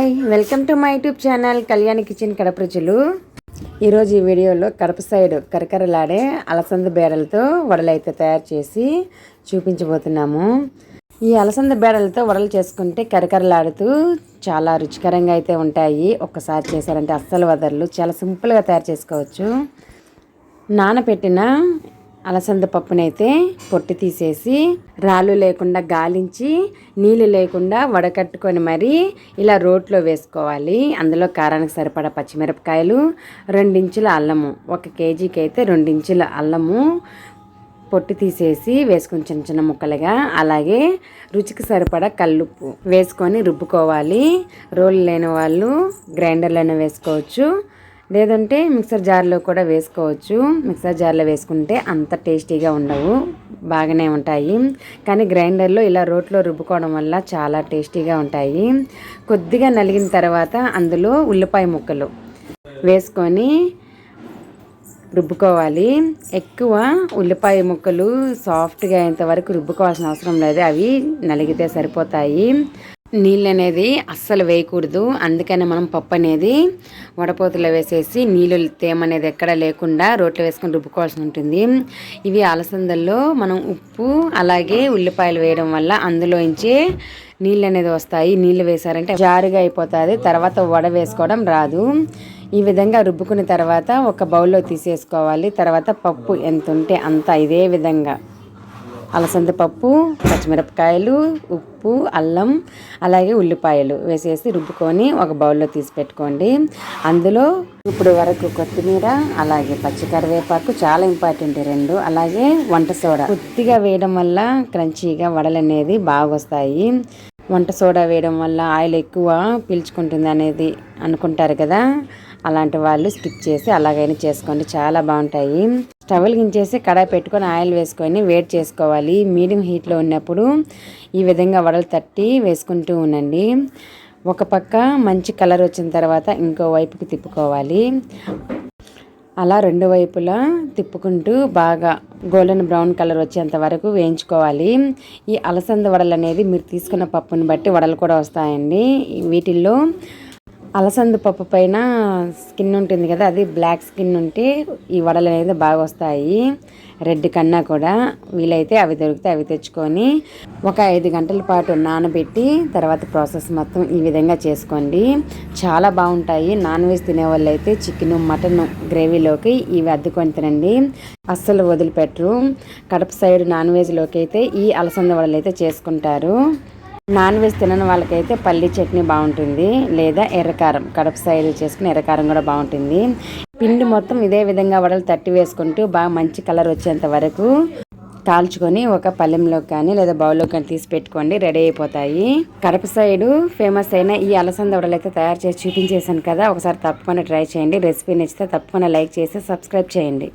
Hi welcome to my YouTube channel Kalyan kitchen Kadapa రుచులు ఈరోజు ఈ వీడియోలో కడప సైడ్ కరకరలాడే అలసంద బేడలతో వడలు అయితే తయారు చేసి చూపించబోతున్నాము. ఈ అలసంద బేడలతో వడలు చేసుకుంటే కరకరలాడుతూ చాలా రుచికరంగా అయితే ఉంటాయి. ఒక్కసారి చేశారంటే అస్సలు వదరలు చాలా సింపుల్గా తయారు చేసుకోవచ్చు. నానపెట్టిన అలసంద పప్పునైతే పొట్టి తీసేసి రాళ్ళు లేకుండా గాలించి నీళ్ళు లేకుండా వడకట్టుకొని మరీ ఇలా రోట్లో వేసుకోవాలి. అందులో కారానికి సరిపడా పచ్చిమిరపకాయలు రెండించుల అల్లము. ఒక కేజీకి అయితే రెండించుల అల్లము పొట్టి తీసేసి వేసుకొని చిన్న చిన్న ముక్కలుగా అలాగే రుచికి సరిపడా కల్లుప్పు వేసుకొని రుబ్బుకోవాలి. రోలు లేని వాళ్ళు గ్రైండర్లోనే వేసుకోవచ్చు. లేదంటే మిక్సర్ జార్లో కూడా వేసుకోవచ్చు. మిక్సర్ జార్లో వేసుకుంటే అంత టేస్టీగా ఉండవు. బాగానే ఉంటాయి. కానీ గ్రైండర్లో ఇలా రోట్లో రుబ్బుకోవడం వల్ల చాలా టేస్టీగా ఉంటాయి. కొద్దిగా నలిగిన తర్వాత అందులో ఉల్లిపాయ ముక్కలు వేసుకొని రుబ్బుకోవాలి. ఎక్కువ ఉల్లిపాయ ముక్కలు సాఫ్ట్గా అయ్యేంత వరకు రుబ్బుకోవాల్సిన అవసరం లేదు. అవి నలిగితే సరిపోతాయి. నీళ్ళు అనేది అస్సలు వేయకూడదు. అందుకనే మనం పప్పు అనేది వడపోతులో వేసేసి నీళ్ళు తేమ అనేది ఎక్కడ లేకుండా రోట్లో వేసుకొని రుబ్బుకోవాల్సి ఉంటుంది. ఇవి అలసందల్లో మనం ఉప్పు అలాగే ఉల్లిపాయలు వేయడం వల్ల అందులోంచి నీళ్ళు అనేది వస్తాయి. నీళ్ళు వేసారంటే జారుగా అయిపోతుంది. తర్వాత వడ వేసుకోవడం రాదు. ఈ విధంగా రుబ్బుకున్న తర్వాత ఒక బౌల్లో తీసేసుకోవాలి. తర్వాత పప్పు ఎంత ఉంటే అంత ఇదే విధంగా. అలసంద పప్పు పచ్చిమిరపకాయలు ఉప్పు అల్లం అలాగే ఉల్లిపాయలు వేసేసి రుబ్బుకొని ఒక బౌల్లో తీసి పెట్టుకోండి. అందులో ఇప్పుడు వరకు కొత్తిమీర అలాగే పచ్చి కరివేపాకు చాలా ఇంపార్టెంట్ రెండు అలాగే వంట సోడా. కొద్దిగా వేయడం వల్ల క్రంచీగా వడలు అనేది బాగా వస్తాయి వంట సోడా వేయడం వల్ల ఆయిల్ ఎక్కువ పీల్చుకుంటుంది అనేది అనుకుంటారు కదా? అలాంటి వాళ్ళు స్కిప్ చేసి అలాగైనా చేసుకోండి చాలా బాగుంటాయి. స్టవ్ గించేసి కడాయి పెట్టుకొని ఆయిల్ వేసుకొని వేడి చేసుకోవాలి. మీడియం హీట్లో ఉన్నప్పుడు ఈ విధంగా వడలు తట్టి వేసుకుంటూ ఉండండి. ఒక పక్క మంచి కలర్ వచ్చిన తర్వాత ఇంకో వైపుకి తిప్పుకోవాలి. అలా రెండు వైపులా తిప్పుకుంటూ బాగా గోల్డెన్ బ్రౌన్ కలర్ వచ్చేంత వరకు వేయించుకోవాలి. ఈ అలసంద వడలు అనేది మీరు తీసుకున్న పప్పుని బట్టి వడలు కూడా వస్తాయండి. వీటిల్లో అలసంద పప్పు పైన స్కిన్ ఉంటుంది కదా అది బ్లాక్ స్కిన్ ఉంటే ఈ వడలు అనేది బాగా వస్తాయి. రెడ్ కన్నా కూడా వీలైతే అవి దొరికితే అవి తెచ్చుకొని ఒక ఐదు గంటల పాటు నానబెట్టి తర్వాత ప్రాసెస్ మొత్తం ఈ విధంగా చేసుకోండి. చాలా బాగుంటాయి. నాన్ వెజ్ తినే వాళ్ళు అయితే చికెన్ మటన్ గ్రేవీలోకి ఇవి అద్దుకొని తినండి. అస్సలు వదిలిపెట్టరు. కడప సైడ్ నాన్ వెజ్లోకి అయితే ఈ అలసంద వడలు అయితే చేసుకుంటారు. నాన్ వెజ్ తినని వాళ్ళకైతే పల్లి చట్నీ బాగుంటుంది లేదా ఎర్రకారం. కడప సైడ్ చేసుకుని ఎర్రకారం కూడా బాగుంటుంది. పిండి మొత్తం ఇదే విధంగా వడలు తట్టి వేసుకుంటూ బాగా మంచి కలర్ వచ్చేంత వరకు కాల్చుకొని ఒక పల్లెంలో కానీ లేదా బౌల్లో కానీ తీసి పెట్టుకోండి రెడీ అయిపోతాయి. కడప సైడు ఫేమస్ అయిన ఈ అలసంద వడలు అయితే తయారు చేసి చూపించేశాను కదా ఒకసారి తప్పకుండా ట్రై చేయండి. రెసిపీ నచ్చితే తప్పకుండా లైక్ చేసి సబ్స్క్రైబ్ చేయండి.